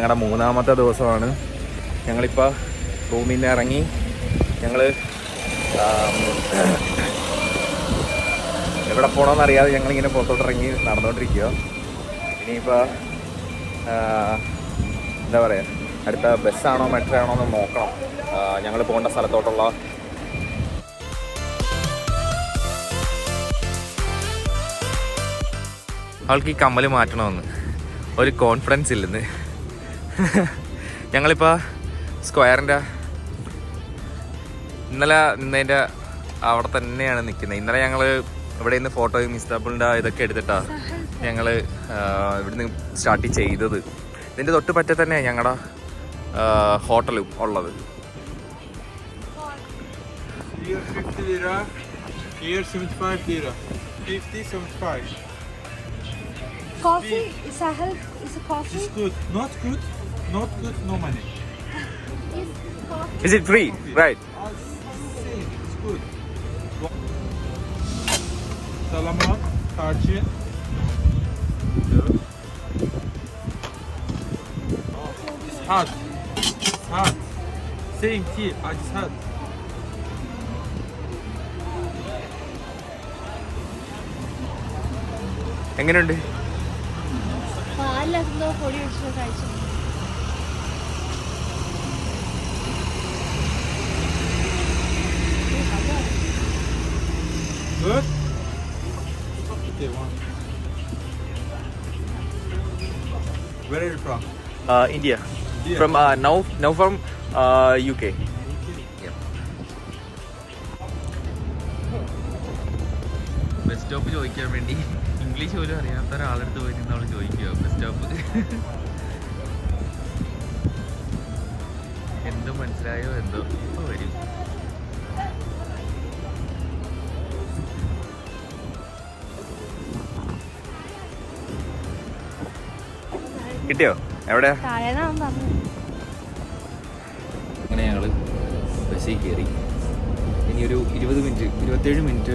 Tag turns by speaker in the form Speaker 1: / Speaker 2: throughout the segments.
Speaker 1: ഞങ്ങളുടെ മൂന്നാമത്തെ ദിവസമാണ്. ഞങ്ങളിപ്പോൾ റൂമിൽ നിന്ന് ഇറങ്ങി ഞങ്ങൾ എവിടെ പോകണമെന്ന് അറിയാതെ ഞങ്ങളിങ്ങനെ പുറത്തോട്ടിറങ്ങി നടന്നുകൊണ്ടിരിക്കുക ഇനിയിപ്പോൾ എന്താ പറയുക അടുത്ത ബസ്സാണോ മെട്രോ ആണോ എന്ന് നോക്കണം. ഞങ്ങൾ പോകേണ്ട സ്ഥലത്തോട്ടുള്ള അവൾക്ക് ഈ കമ്മൽ മാറ്റണമെന്ന്. ഒരു കോൺഫിഡൻസ് ഇല്ലെന്ന്. ഞങ്ങളിപ്പോൾ സ്ക്വയറിന്റെ ഇന്നലെ നിന്നതിന്റെ അവിടെ തന്നെയാണ് നിൽക്കുന്നത് ഇന്നലെ ഞങ്ങൾ ഇവിടെ നിന്ന് ഫോട്ടോയും ഇൻസ്റ്റാബിളിന്റെ ഇതൊക്കെ എടുത്തിട്ടാ ഞങ്ങൾ ഇവിടുന്ന് സ്റ്റാർട്ട് ചെയ്തത് ഇതിന്റെ തൊട്ട് പറ്റേ തന്നെ ഞങ്ങളുടെ ഹോട്ടലും ഉള്ളത്
Speaker 2: Here 50 lira. Here 75 lira. 50, 75.
Speaker 3: Coffee, Sahel, is a coffee?
Speaker 2: It's good. Not good. Not good. No money.
Speaker 3: Is coffee?
Speaker 1: Is it free right
Speaker 2: All same. It's good. Salamat. Tarçın. It's hot. It's hot. Same tea. but It's hot.
Speaker 1: എങ്ങനെയുണ്ട്
Speaker 3: പാലിലെന്തോ പൊടി ഒഴിച്ച് കഴിച്ചു
Speaker 2: Good. Okay, one. Where are you from?
Speaker 1: India
Speaker 2: India.
Speaker 1: From now now from U K bus stop ചോദിക്കാൻ വേണ്ടി English പോലും അറിയാത്ത ഒരാളെടുത്ത് പോയി നമ്മൾ ചോദിക്കുക ബസ് സ്റ്റോപ്പ് എന്തോ മനസ്സിലായോ എന്തോ കിട്ടിയോ?
Speaker 3: എവിടെ?
Speaker 1: അങ്ങനെ ഞങ്ങൾ ബസ്സിൽ കയറി. ഇനി ഒരു ഇരുപത് മിനിറ്റ് ഇരുപത്തേഴ് മിനിറ്റ്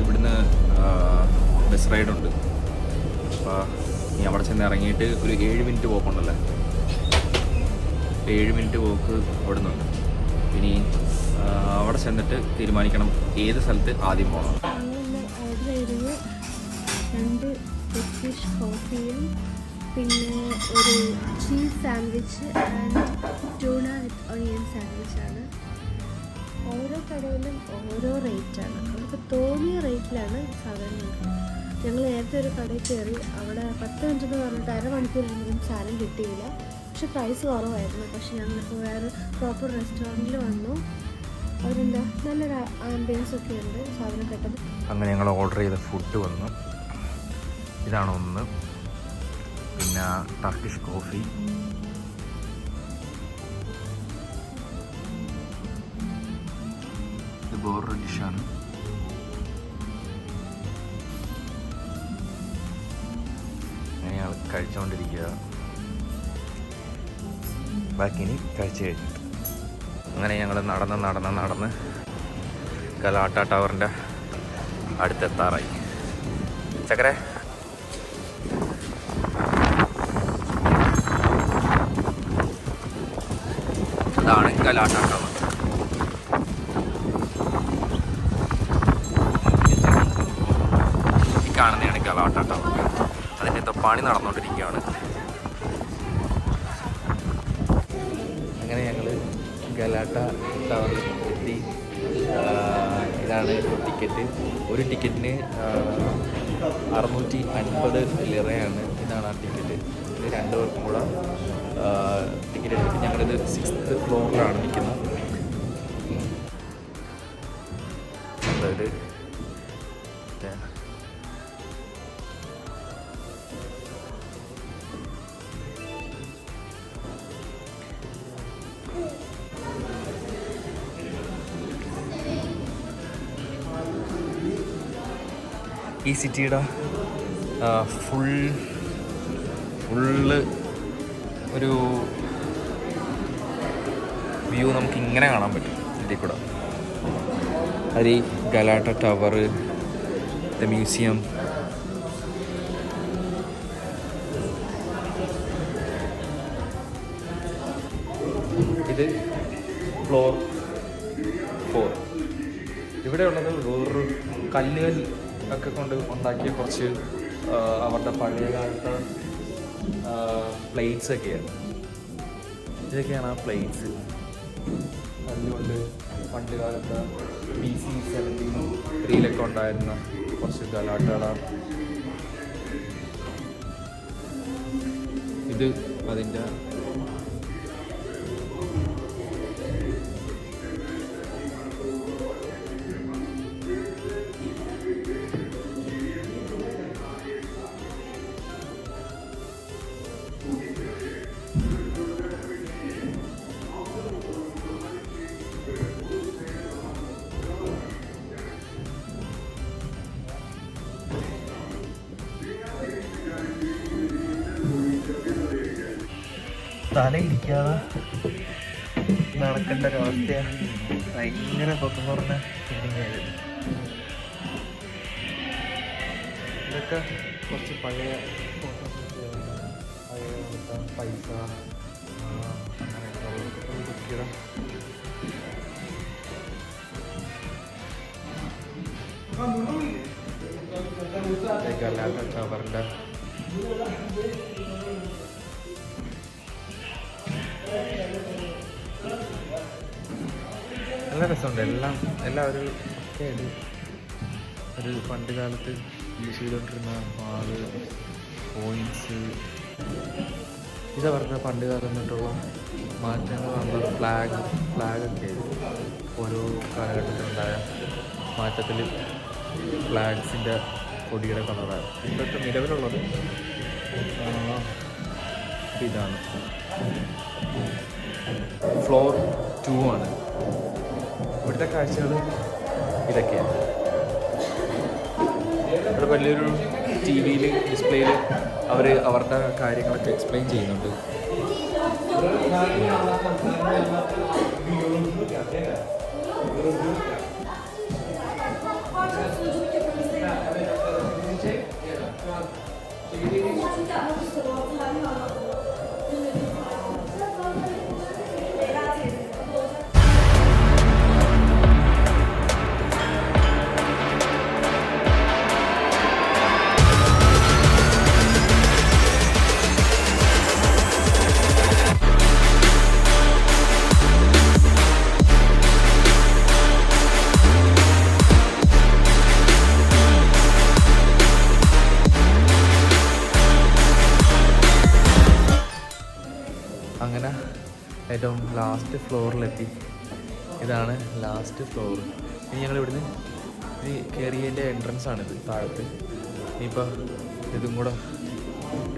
Speaker 1: ഇവിടുന്ന് ബസ് റൈഡുണ്ട്. അപ്പോൾ ഇനി അവിടെ ചെന്ന് ഇറങ്ങിയിട്ട് ഒരു ഏഴ് മിനിറ്റ് പോക്കുണ്ടല്ലേ. ഏഴ് മിനിറ്റ് പോക്ക് അവിടെ നിന്നുണ്ട് ഇനി അവിടെ ചെന്നിട്ട് തീരുമാനിക്കണം ഏത് സ്ഥലത്ത് ആദ്യം പോകണം
Speaker 3: രണ്ട് ബ്രിട്ടീഷ് കോഫിയും പിന്നെ ഒരു cheese sandwich and tuna with onion സാൻഡ്വിച്ചാണ്. ഓരോ കടയിലും ഓരോ റേറ്റാണ്. നമുക്ക് തോന്നിയ റേറ്റിലാണ് സാധനങ്ങൾ ഞങ്ങൾ നേരത്തെ ഒരു കടയിൽ കയറി അവിടെ പത്ത് മിനിറ്റ് എന്ന് പറഞ്ഞിട്ട് അരമണിക്കൂറിലെങ്കിലും സാധനം കിട്ടിയില്ല. പക്ഷെ പ്രൈസ് കുറവായിരുന്നു. പക്ഷെ ഞങ്ങളിപ്പോൾ വേറെ പ്രോപ്പർ റെസ്റ്റോറന്റിൽ വന്നു. അവരെന്താ? നല്ലൊരു ആംബിയൻസ് ഒക്കെ ഉണ്ട് സാധനം പെട്ടെന്ന്
Speaker 1: അങ്ങനെ ഞങ്ങൾ ഓർഡർ ചെയ്ത ഫുഡ് വന്നു. ഇതാണ് ഒന്ന്. പിന്നെ ടർക്കിഷ് കോഫി ഇത് വേറൊരു ഡിഷാണ് അങ്ങനെയാണ് കഴിച്ചുകൊണ്ടിരിക്കുക ബാക്കി ഇനി കഴിച്ചു കഴിഞ്ഞിട്ട് അങ്ങനെ ഞങ്ങൾ നടന്ന് നടന്ന് നടന്ന് കലാട്ട ടവറിന്റെ അടുത്തെത്താറായി. ചക്കരെ അതാണ് കലാട്ട ഈ കാണുന്നതാണ് കലാട്ട ടവർ അതിന്റെ പണി നടന്നുകൊണ്ടിരിക്കുകയാണ്. അങ്ങനെ ഞങ്ങൾ ഗലാട്ട ടവറിൽ എത്തി. ഇതാണ് ടിക്കറ്റ്. ഒരു ടിക്കറ്റിന് അറുന്നൂറ്റി അൻപത് ലിറയാണ് ഇതാണ് ആ ടിക്കറ്റ്. രണ്ടുപേർക്കും രണ്ട് പേർക്കും കൂടെ എടുത്തിട്ട് ഞങ്ങളിത് സിക്സ്ത് ഫ്ലോറിലാണ് നിൽക്കുന്നത്. ഈ സിറ്റിയുടെ ഫുൾ ഫുള്ള് ഒരു വ്യൂ നമുക്ക് ഇങ്ങനെ കാണാൻ പറ്റും ഇതിൽ കൂടെ. അതിൽ ഗലാട്ട ടവർ ദ മ്യൂസിയം ഇത് ഫ്ലോർ ഫോർ ഇവിടെ ഉള്ളത് വേറൊരു കല്ലുകൾ ഒക്കെ കൊണ്ട് ഉണ്ടാക്കിയ കുറച്ച് അവരുടെ പഴയ കാലത്തെ പ്ലേറ്റ്സ് ഒക്കെയാണ്. ഇതൊക്കെയാണ് ആ പ്ലേറ്റ്സ് അതുകൊണ്ട് പണ്ട് കാലത്ത് ബി സി സെവന്റീൻ ത്രീയിലൊക്കെ ഉണ്ടായിരുന്ന കുറച്ച് കലാട്ടുകളാണ് ഇത് അതിന്റെ തലയിടിക്കാതെ നടക്കേണ്ട ഒരവസ്ഥയാണ് ഭയങ്കര പൊക്കം കുറഞ്ഞ ഫീലിംഗ് ആയിരുന്നു ഇതൊക്കെ കുറച്ച് പഴയ പഴയ പൈസ അങ്ങനെയൊക്കെ കുട്ടിയുടെ അല്ലാത്ത കവറിന്റെ നല്ല രസമുണ്ട്. എല്ലാം എല്ലാവരും ഒരു ഒരു പണ്ട് കാലത്ത് യൂസ് ചെയ്തുകൊണ്ടിരുന്ന ആൾ കോയിൻസ് പറഞ്ഞ പണ്ട് കാലം തൊട്ടുള്ള മാറ്റങ്ങൾ നമ്മൾ ഫ്ലാഗ് ഫ്ലാഗൊക്കെ ഓരോ കാലഘട്ടത്തിലുണ്ടായ മാറ്റത്തിൽ ഫ്ലാഗ്സിന്റെ കൊടിയുടെ കളറാണ് ഇതൊക്കെ നിലവിലുള്ളത് ഇതാണ്. ഫ്ലോർ ടു ആണ്. ഇവിടുത്തെ കാഴ്ചകൾ ഇതൊക്കെയാണ്. ഇവിടെ വലിയൊരു ടി വിയിൽ ഡിസ്പ്ലേയിൽ അവർ അവരുടെ കാര്യങ്ങളൊക്കെ എക്സ്പ്ലെയിൻ ചെയ്യുന്നുണ്ട്. അങ്ങനെ ഏറ്റവും ലാസ്റ്റ് ഫ്ലോറിലെത്തി ഇതാണ് ലാസ്റ്റ് ഫ്ലോർ ഇനി ഞങ്ങൾ ഇവിടുന്ന് ഈ കയറിയതിന്റെ എൻട്രൻസ് ആണിത് താഴത്ത്. ഇനിയിപ്പോൾ ഇതും കൂടെ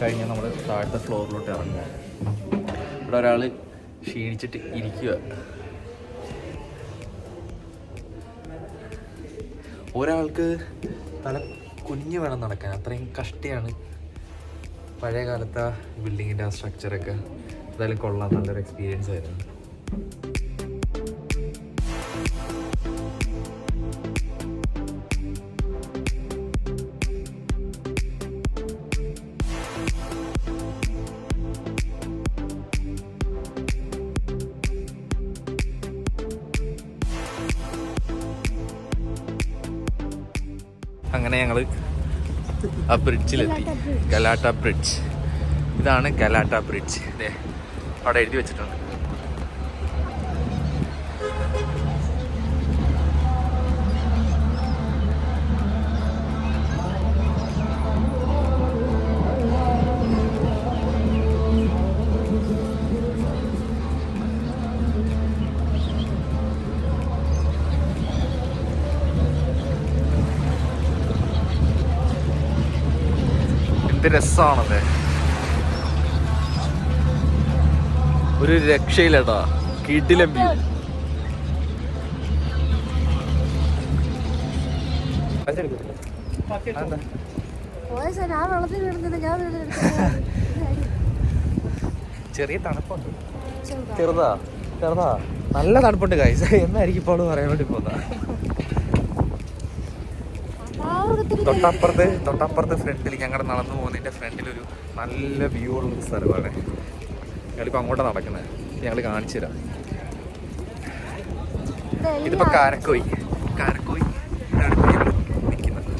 Speaker 1: കഴിഞ്ഞാൽ നമ്മൾ താഴത്തെ ഫ്ലോറിലോട്ട് ഇറങ്ങുക. ഇവിടെ ഒരാൾ ക്ഷീണിച്ചിട്ട് ഇരിക്കുക ഒരാൾക്ക് തല കുഞ്ഞ് വേണം നടക്കാൻ. അത്രയും കഷ്ടിയാണ് പഴയ കാലത്തെ ബിൽഡിങ്ങിന്റെ ആ സ്ട്രക്ചറൊക്കെ എന്തായാലും കൊള്ളാം. നല്ലൊരു എക്സ്പീരിയൻസ് ആയിരുന്നു. അങ്ങനെ ഞങ്ങൾ ആ ബ്രിഡ്ജിലെത്തി ഗലാട്ട ബ്രിഡ്ജ് ഇതാണ് ഗലാട്ട ബ്രിഡ്ജ് അതെ അവിടെ എഴുതി വെച്ചിട്ടുണ്ട്. എന്ത് രസമാണല്ലേ ഒരു രക്ഷയില്ലട്ടാ. കിടിലം വ്യൂ ചെറിയ തണുപ്പുണ്ട്. ചെറുതാ. ചെറുതാ നല്ല തണുപ്പുണ്ട് ഗൈസ് എന്നായിരിക്കും ഇപ്പോൾ പറയാൻ വേണ്ടി പോന്നാ തൊട്ടപ്പുറത്ത് തൊട്ടപ്പുറത്ത് ഫ്രണ്ടിൽ ഞങ്ങളുടെ നടന്നു പോകുന്നതിന്റെ ഫ്രണ്ടിൽ ഒരു നല്ല വ്യൂ ഉള്ള സ്ഥലമാണ്. ഞങ്ങളിപ്പോൾ അങ്ങോട്ടാണ് നടക്കുന്നത് ഞങ്ങൾ കാണിച്ചു തരാം. ഇതിപ്പോൾ കാരക്കോയി. കാരക്കോയി. നിൽക്കുന്നത്.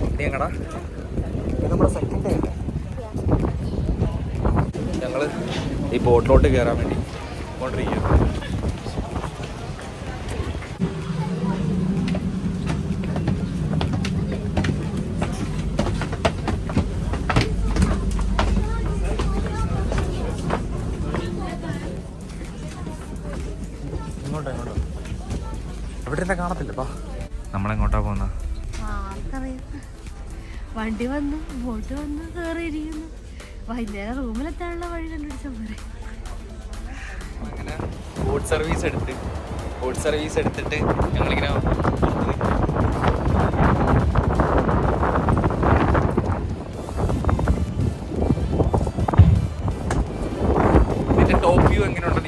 Speaker 1: നമ്മുടെ സെക്കൻഡ് ഡേ ഞങ്ങൾ ഈ ബോട്ടിലോട്ട് കയറാൻ വേണ്ടി കൊണ്ടിരിക്കുക എന്താ കാണത്തില്ലപ്പാ നമ്മളെങ്ങോട്ടാ പോകുന്ന
Speaker 3: വണ്ടി വന്നു ബോട്ട് വന്നു കയറിയിരിക്കുന്നു. വൈകുന്നേരം റൂമിലെത്താനുള്ള വഴി കണ്ടുപിടിച്ചാൽ പോരെ.
Speaker 1: അങ്ങനെ ബോട്ട് സർവീസ് എടുത്ത് ബോട്ട് സർവീസ് എടുത്തിട്ട് ഞങ്ങളിങ്ങനെ. ഇതിന്റെ ടോപ്പ് വ്യൂ എങ്ങനെയുണ്ടെന്ന്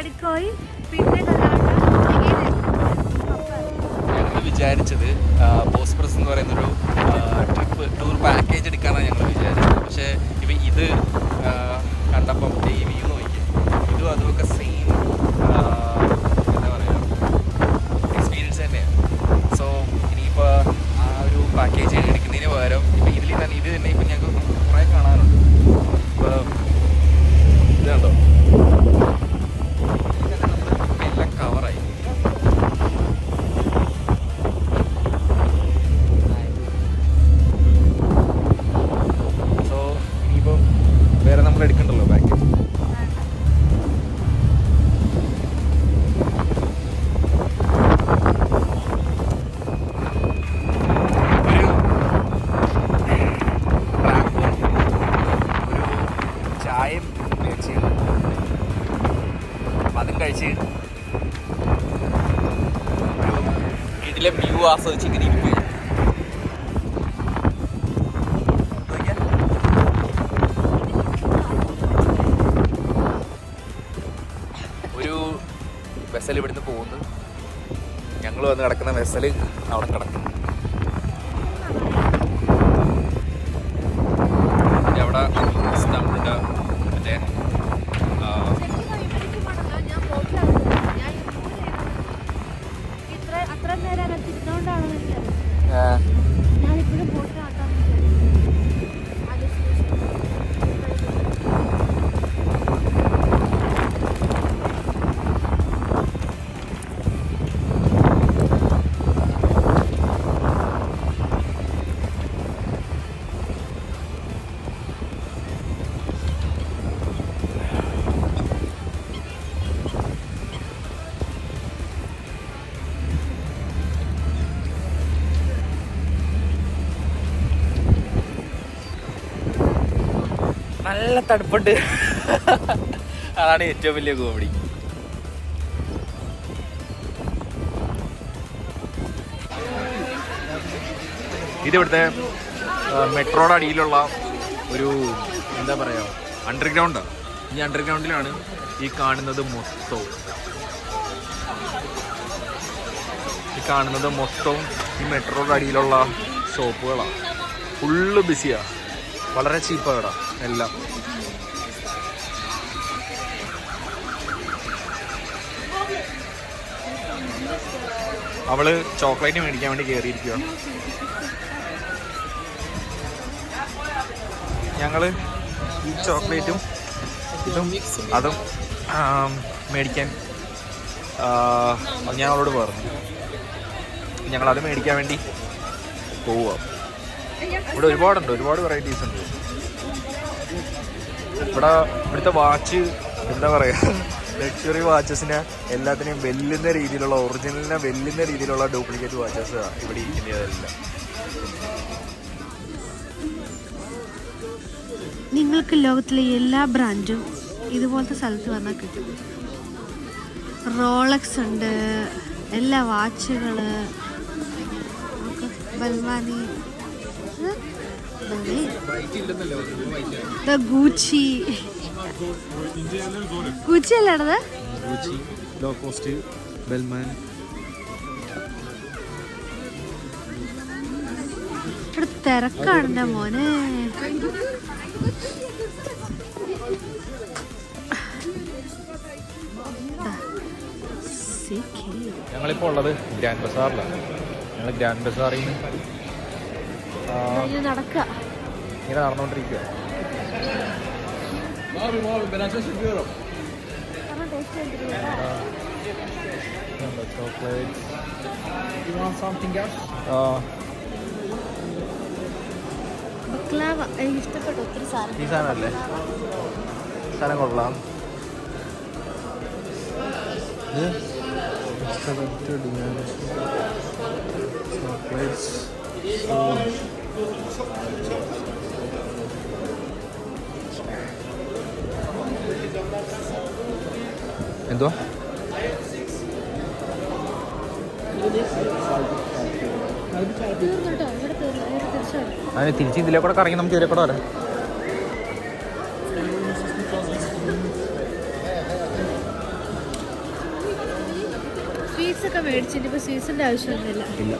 Speaker 3: കടിക്കോയി പിന്നെ
Speaker 1: വിചാരിച്ചത് ബോസ്പ്രസ് എന്ന് പറയുന്നൊരു ട്രിപ്പ് ടൂർ പാക്കേജ് എടുക്കാനാണ് ഞങ്ങൾ വിചാരിച്ചത്. പക്ഷേ ഇപ്പം ഇത് കണ്ടപ്പം ഈ ആസ്വദിച്ച് ഇങ്ങനെ ഇരിക്കുക ഒരു വെസൽ ഇവിടുന്ന് പോകുന്നു. ഞങ്ങൾ വന്ന് കിടക്കുന്ന വെസൽ അവിടെ കിടക്കും നല്ല തണുപ്പുണ്ട്. അതാണ് ഏറ്റവും വലിയ കോമഡി ഇതിവിടുത്തെ മെട്രോയുടെ അടിയിലുള്ള ഒരു എന്താ പറയുക അണ്ടർഗ്രൗണ്ട് ഈ അണ്ടർഗ്രൗണ്ടിലാണ് ഈ കാണുന്നത് മൊത്തവും. ഈ കാണുന്നത് മൊത്തവും ഈ മെട്രോയുടെ അടിയിലുള്ള ഷോപ്പുകളാണ് ഫുള്ള് ബിസിയാണ് വളരെ ചീപ്പാണ് എല്ലാം. അവൾ ചോക്ലേറ്റ് മേടിക്കാൻ വേണ്ടി കേറിയിരിക്കുക ഞങ്ങൾ ഈ ചോക്ലേറ്റും ഇതും അതും മേടിക്കാൻ ഞാൻ അവളോട് പറഞ്ഞു. ഞങ്ങൾ അത് മേടിക്കാൻ വേണ്ടി പോവുക ഇവിടെ ഒരുപാടുണ്ട് ഒരുപാട് വെറൈറ്റീസ് ഉണ്ട്. ഇവിടെ ഇവിടുത്തെ വാച്ച് എന്താ പറയുക ലക്ഷറി വാച്ചസിനെ എല്ലാത്തിനെയും വെല്ലുന്ന രീതിയിലുള്ള ഒറിജിനലിനെ വെല്ലുന്ന രീതിയിലുള്ള ഡ്യൂപ്ലിക്കേറ്റ് വാച്ചസ് ഇവിടെ ഇരിക്കുന്നതല്ല.
Speaker 3: നിങ്ങൾക്ക് ലോകത്തിലെ എല്ലാ ബ്രാൻഡും ഇതുപോലത്തെ സ്ഥലത്ത് വന്നാൽ കിട്ടും. റോളക്സ് ഉണ്ട് എല്ലാ വാച്ചുകൾ ബൽവാനി ഗൂച്ചി. ഗൂച്ചി അല്ലാണത്
Speaker 1: ഗൂച്ചി ലോ കോസ്റ്റ് ബെൽമാൻ.
Speaker 3: ഇവിടെ തിരക്കാണ് മോനെ? ഞങ്ങളിപ്പോ
Speaker 1: ഞങ്ങളിപ്പോൾ ഉള്ളത് ഗ്രാൻഡ് ബസാറിലാണ്. ഞങ്ങൾ ഗ്രാൻഡ് ബസാറിൽ നിന്ന്
Speaker 3: ഇങ്ങനെ
Speaker 1: നടന്നുകൊണ്ടിരിക്കുക. ഈ സാധനമല്ലേ? സാധനം കൊള്ളാം. ഇത്? ചോക്ലേറ്റ്സ് എന്തുവാ അതിന് തിരിച്ച് ഇതിലെ കൂടെ കറങ്ങി നമുക്ക് ഇതിലെ കൂടെ വരാം.
Speaker 3: സ്വീറ്റ്സ് ഒക്കെ മേടിച്ചിട്ട് ഇപ്പൊ സ്വീറ്റ്സിന്റെ ആവശ്യമൊന്നുമില്ല.
Speaker 1: ഇല്ല.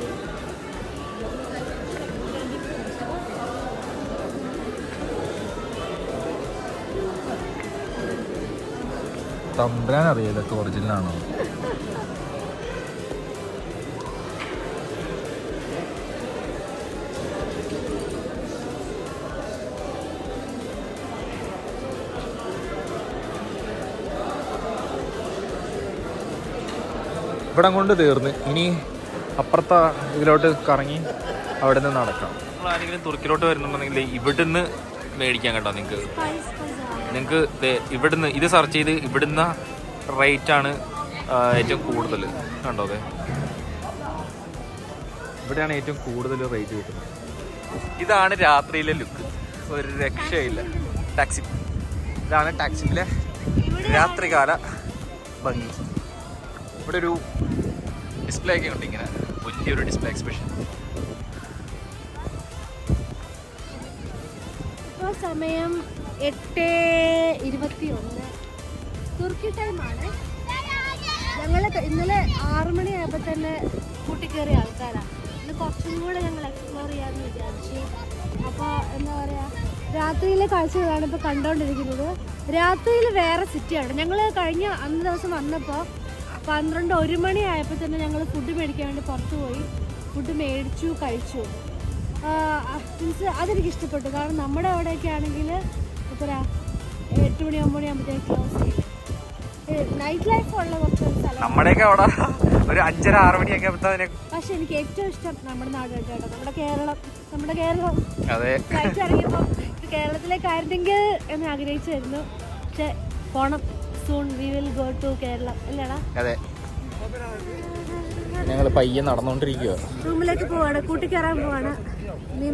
Speaker 1: തമ്പുരാൻ അറിയാം ഇതൊക്കെ ഒറിജിനലാണോ ഇവിടം കൊണ്ട് തീർന്ന്. ഇനി അപ്പുറത്തെ ഇതിലോട്ട് കറങ്ങി അവിടെ നിന്ന് നടക്കാം. നിങ്ങൾ ആരെങ്കിലും തുർക്കിലോട്ട് വരുന്നുണ്ടെങ്കിൽ ഇവിടുന്ന് മേടിക്കാൻ കേട്ടോ നിങ്ങൾക്ക്. നിങ്ങൾക്ക് ഇവിടുന്ന് ഇത് സെർച്ച് ചെയ്ത് ഇവിടുന്ന് റേറ്റ് ആണ് ഏറ്റവും കൂടുതൽ. കണ്ടോ അതെ ഇവിടെയാണ് ഏറ്റവും കൂടുതൽ റേറ്റ് കിട്ടുന്നത്. ഇതാണ് രാത്രിയിലെ ലുക്ക് ഒരു രക്ഷയില്ല. ടാക്സി ഇതാണ് ടാക്സിയിലെ രാത്രികാല ഭംഗി. ഇവിടെ ഒരു ഡിസ്പ്ലേ ഒക്കെ ഉണ്ട് ഇങ്ങനെ. വലിയൊരു ഡിസ്പ്ലേ എക്സ്പ്രഷൻ
Speaker 3: ഇപ്പോൾ സമയം എട്ട് ഇരുപത്തി ഒന്ന് തുർക്കി ടൈമാണ് ഞങ്ങൾ ഇന്നലെ ആറു മണിയായപ്പോൾ തന്നെ കൂട്ടിക്കേറിയ ആൾക്കാരാണ് ഇന്ന് കുറച്ചും കൂടെ ഞങ്ങൾ എക്സ്പ്ലോർ ചെയ്യാമെന്ന് വിചാരിച്ചു. അപ്പോൾ എന്താ പറയുക രാത്രിയിലെ കാഴ്ചകളാണ് ഇപ്പോൾ കണ്ടുകൊണ്ടിരിക്കുന്നത് രാത്രിയിൽ വേറെ സിറ്റിയാണ് ഞങ്ങൾ കഴിഞ്ഞ അന്ന് ദിവസം വന്നപ്പോൾ പന്ത്രണ്ട് ഒരു മണി ആയപ്പോൾ തന്നെ ഞങ്ങൾ ഫുഡ് മേടിക്കാൻ വേണ്ടി പുറത്ത് പോയി. ഫുഡ് മേടിച്ചു കഴിച്ചു. മീൻസ് അതെനിക്ക് ഇഷ്ടപ്പെട്ടു. കാരണം നമ്മുടെ അവിടെയൊക്കെ ആണെങ്കിൽ എത്ര എട്ട് മണി ഒമ്പത് മണി ആകുമ്പോഴത്തേക്ക് ക്ലോസ് ചെയ്യും. നൈറ്റ് ലൈഫ് ഉള്ള കുറച്ച് സ്ഥലം.
Speaker 1: നമ്മുടെയൊക്കെ അവിടെ ഒരു അഞ്ചര ആറ് മണിയൊക്കെ
Speaker 3: പക്ഷെ എനിക്ക് ഏറ്റവും ഇഷ്ടം നമ്മുടെ നാട് കേട്ടോ. നമ്മുടെ കേരളം. നമ്മുടെ കേരളം.
Speaker 1: അതെ.
Speaker 3: ഫ്ലൈറ്റ് ഇറങ്ങിയപ്പോൾ കേരളത്തിലേക്കായിരുന്നെങ്കിൽ എന്ന് ആഗ്രഹിച്ചായിരുന്നു പക്ഷെ പോണം. Soon we will go to Keralam. അല്ലേടാ?
Speaker 1: അതെ. ഞങ്ങൾ പയ്യെ നടന്നുകൊണ്ടിരിക്കുക
Speaker 3: റൂമിലേക്ക് പോവാണ്. കൂട്ടിക്കയറാൻ പോവാണ്. നീ